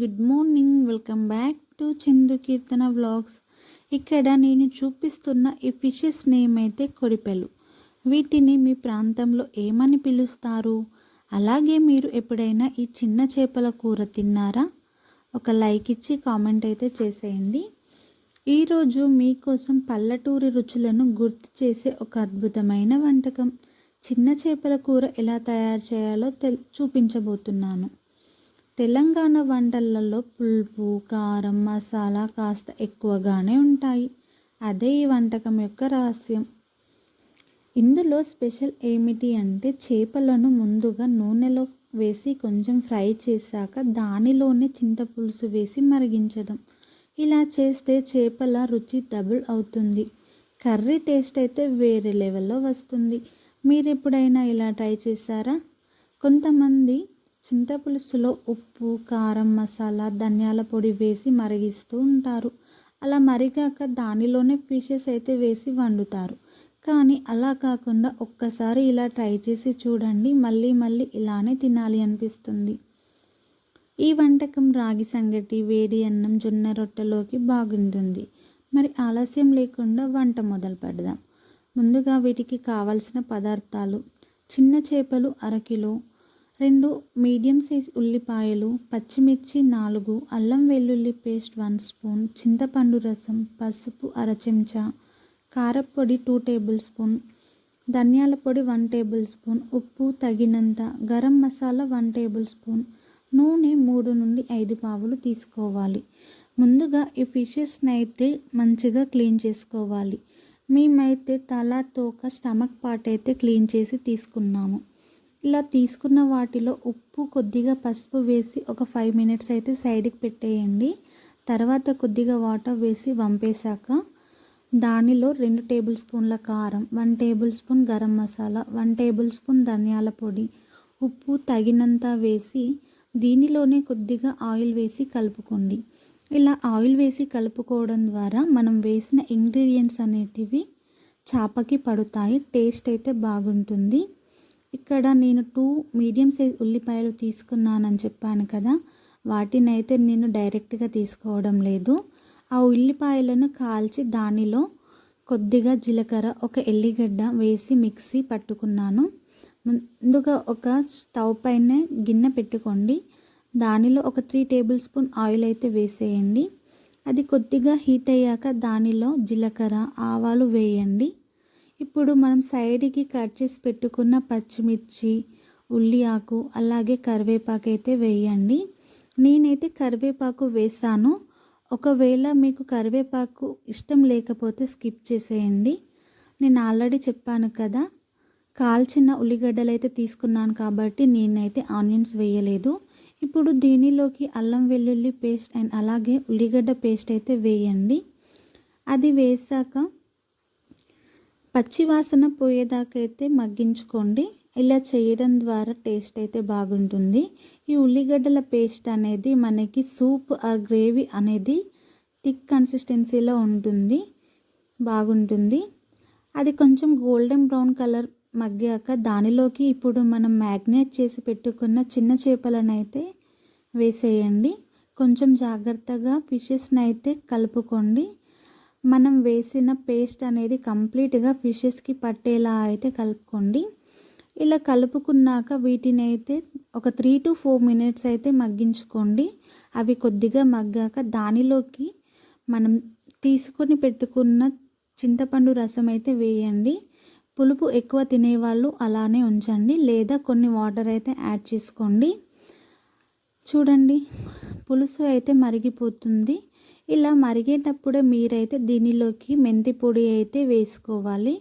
Good morning. Welcome back to Chandu Keerthana vlogs. ఇక్కడ నేను చూపిస్తున్న ఈ ఫిషెస్ నేమ్ అయితే కొడిపెలు. వీటిని మీ ప్రాంతంలో ఏమని పిలుస్తారు? అలాగే మీరు ఎప్పుడైనా ఈ చిన్న చేపల కూర తిన్నారా? ఒక లైక్ ఇచ్చి కామెంట్ అయితే చేసేయండి. ఈరోజు మీకోసం పల్లెటూరి రుచులను గుర్తు చేసే ఒక అద్భుతమైన వంటకం. చిన్న చేపల కూర ఎలా తయారు చేయాలో తెల్ చూపించబోతున్నాను. తెలంగాణ వంటలలో పులుపు కారం మసాలా కాస్త ఎక్కువగానే ఉంటాయి. అదే ఈ వంటకం యొక్క రహస్యం. ఇందులో స్పెషల్ ఏమిటి అంటే చేపలను ముందుగా నూనెలో వేసి కొంచెం ఫ్రై చేశాక దానిలోనే చింతపులుసు వేసి మరిగించడం. ఇలా చేస్తే చేపల రుచి డబుల్ అవుతుంది. కర్రీ టేస్ట్ అయితే వేరే లెవెల్లో వస్తుంది. మీరు ఎప్పుడైనా ఇలా ట్రై చేశారా? కొంతమంది చింతపులుసులో ఉప్పు కారం మసాలా ధనియాల పొడి వేసి మరిగిస్తూ ఉంటారు. అలా మరిగాక దానిలోనే ఫిషెస్ అయితే వేసి వండుతారు. కానీ అలా కాకుండా ఒక్కసారి ఇలా ట్రై చేసి చూడండి మళ్ళీ మళ్ళీ ఇలానే తినాలి అనిపిస్తుంది. ఈ వంటకం రాగి సంగటి వేడి అన్నం జొన్న రొట్టెలోకి బాగుంటుంది. మరి ఆలస్యం లేకుండా వంట మొదలు పెడదాం. ముందుగా వీటికి కావలసిన పదార్థాలు. చిన్న చేపలు అరకిలో రెండు మీడియం సైజ్ ఉల్లిపాయలు పచ్చిమిర్చి నాలుగు అల్లం వెల్లుల్లి పేస్ట్ వన్ స్పూన్ చింతపండు రసం పసుపు అర చెంచా కారపొడి టూ టేబుల్ స్పూన్ ధనియాల పొడి వన్ టేబుల్ స్పూన్ ఉప్పు తగినంత garam masala one tablespoon నూనె మూడు నుండి ఐదు పావులు తీసుకోవాలి. ముందుగా ఈ ఫిషెస్ని అయితే మంచిగా క్లీన్ చేసుకోవాలి. మేమైతే తల తోక స్టమక్ పార్ట్ అయితే క్లీన్ చేసి తీసుకున్నాము. ఇలా తీసుకున్న వాటిలో ఉప్పు కొద్దిగా పసుపు వేసి ఒక ఫైవ్ మినిట్స్ అయితే సైడ్కి పెట్టేయండి. తర్వాత కొద్దిగా వాటర్ వేసి వంపేశాక దానిలో రెండు టేబుల్ స్పూన్ల కారం one tablespoon garam masala one tablespoon ధనియాల పొడి ఉప్పు తగినంత వేసి దీనిలోనే కొద్దిగా ఆయిల్ వేసి కలుపుకోండి. ఇలా ఆయిల్ వేసి కలుపుకోవడం ద్వారా మనం వేసిన ఇంగ్రీడియంట్స్ అనేటివి చేపకి పడుతాయి టేస్ట్ అయితే బాగుంటుంది. ఇక్కడ నేను టూ మీడియం సైజ్ ఉల్లిపాయలు తీసుకున్నానని చెప్పాను కదా. వాటిని అయితే నేను డైరెక్ట్గా తీసుకోవడం లేదు. ఆ ఉల్లిపాయలను కాల్చి దానిలో కొద్దిగా జీలకర్ర ఒక ఎల్లిగడ్డ వేసి మిక్సీ పట్టుకున్నాను. ముందుగా ఒక స్టవ్ పైన గిన్నె పెట్టుకోండి. దానిలో ఒక త్రీ టేబుల్ స్పూన్ ఆయిల్ అయితే వేసేయండి. అది కొద్దిగా హీట్ అయ్యాక దానిలో జీలకర్ర ఆవాలు వేయండి. ఇప్పుడు మనం సైడ్కి కట్ చేసి పెట్టుకున్న పచ్చిమిర్చి ఉల్లి ఆకు అలాగే కరివేపాకు అయితే వేయండి. నేనైతే కరివేపాకు వేసాను. ఒకవేళ మీకు కరివేపాకు ఇష్టం లేకపోతే స్కిప్ చేసేయండి. నేను ఆల్రెడీ చెప్పాను కదా కాల్చిన ఉల్లిగడ్డలు అయితే తీసుకున్నాను కాబట్టి నేనైతే ఆనియన్స్ వేయలేదు. ఇప్పుడు దీనిలోకి అల్లం వెల్లుల్లి పేస్ట్ అండ్ అలాగే ఉల్లిగడ్డ పేస్ట్ అయితే వేయండి. అది వేసాక పచ్చివాసన పోయేదాకైతే మగ్గించుకోండి. ఇలా చేయడం ద్వారా టేస్ట్ అయితే బాగుంటుంది. ఈ ఉల్లిగడ్డల పేస్ట్ అనేది మనకి సూప్ ఆర్ గ్రేవీ అనేది థిక్ కన్సిస్టెన్సీలో ఉంటుంది. బాగుంటుంది. అది కొంచెం గోల్డెన్ బ్రౌన్ కలర్ మగ్గాక దానిలోకి ఇప్పుడు మనం మ్యాగ్నేట్ చేసి పెట్టుకున్న చిన్న చేపలను అయితే వేసేయండి. కొంచెం జాగ్రత్తగా ఫిషెస్ని అయితే కలుపుకోండి. మనం వేసిన పేస్ట్ అనేది కంప్లీట్గా ఫిషెస్కి పట్టేలా అయితే కలుపుకోండి. ఇలా కలుపుకున్నాక వీటిని అయితే ఒక త్రీ టు ఫోర్ మినిట్స్ అయితే మగ్గించుకోండి. అవి కొద్దిగా మగ్గాక దానిలోకి మనం తీసుకొని పెట్టుకున్న చింతపండు రసం అయితే వేయండి. పులుపు ఎక్కువ తినేవాళ్ళు అలానే ఉంచండి. లేదా కొన్ని వాటర్ అయితే యాడ్ చేసుకోండి. చూడండి పులుసు అయితే మరిగిపోతుంది. ఇలా మరిగేటప్పుడు మీరైతే దీనిలోకి మెంతి పొడి అయితే వేసుకోవాలి.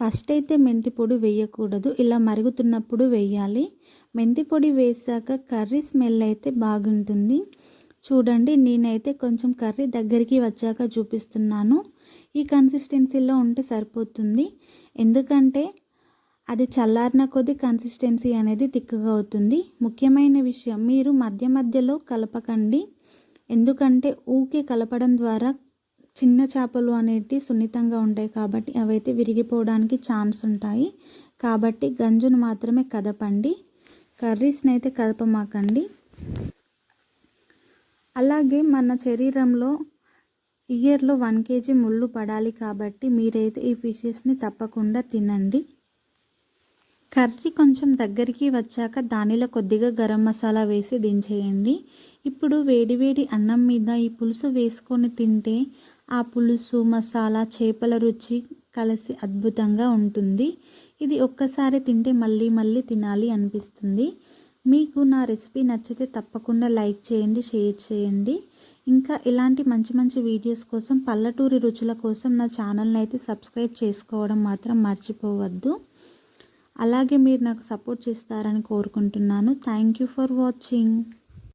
ఫస్ట్ అయితే మెంతి పొడి వేయకూడదు. ఇలా మరుగుతున్నప్పుడు వేయాలి. మెంతి పొడి వేసాక కర్రీ స్మెల్ అయితే బాగుంటుంది. చూడండి నేనైతే కొంచెం కర్రీ దగ్గరికి వచ్చాక చూపిస్తున్నాను. ఈ కన్సిస్టెన్సీలో ఉంటే సరిపోతుంది. ఎందుకంటే అది చల్లారిన కొద్ది కన్సిస్టెన్సీ అనేది తిక్కుగా అవుతుంది. ముఖ్యమైన విషయం మీరు మధ్య మధ్యలో కలపకండి. ఎందుకంటే ఊకే కలపడం ద్వారా చిన్న చేపలు అనేటి సున్నితంగా ఉంటాయి కాబట్టి అవైతే విరిగిపోవడానికి ఛాన్స్ ఉంటాయి. కాబట్టి గంజును మాత్రమే కదపండి. కర్రీస్ని అయితే కదపమాకండి. అలాగే మన శరీరంలో ఇయర్లో వన్ కేజీ ముళ్ళు పడాలి కాబట్టి మీరైతే ఈ ఫిషెస్ని తప్పకుండా తినండి. కర్రీ కొంచెం దగ్గరికి వచ్చాక దానిలో కొద్దిగా గరం మసాలా వేసి దించేయండి. ఇప్పుడు వేడివేడి అన్నం మీద ఈ పులుసు వేసుకొని తింటే ఆ పులుసు మసాలా చేపల రుచి కలిసి అద్భుతంగా ఉంటుంది. ఇది ఒక్కసారి తింటే మళ్ళీ మళ్ళీ తినాలి అనిపిస్తుంది. మీకు నా రెసిపీ నచ్చితే తప్పకుండా లైక్ చేయండి షేర్ చేయండి. ఇంకా ఇలాంటి మంచి మంచి వీడియోస్ కోసం పల్లెటూరి రుచుల కోసం నా ఛానల్ని అయితే సబ్స్క్రైబ్ చేసుకోవడం మాత్రం మర్చిపోవద్దు. అలాగే మీరు నాకు సపోర్ట్ చేస్తారని కోరుకుంటున్నాను. Thank you for watching.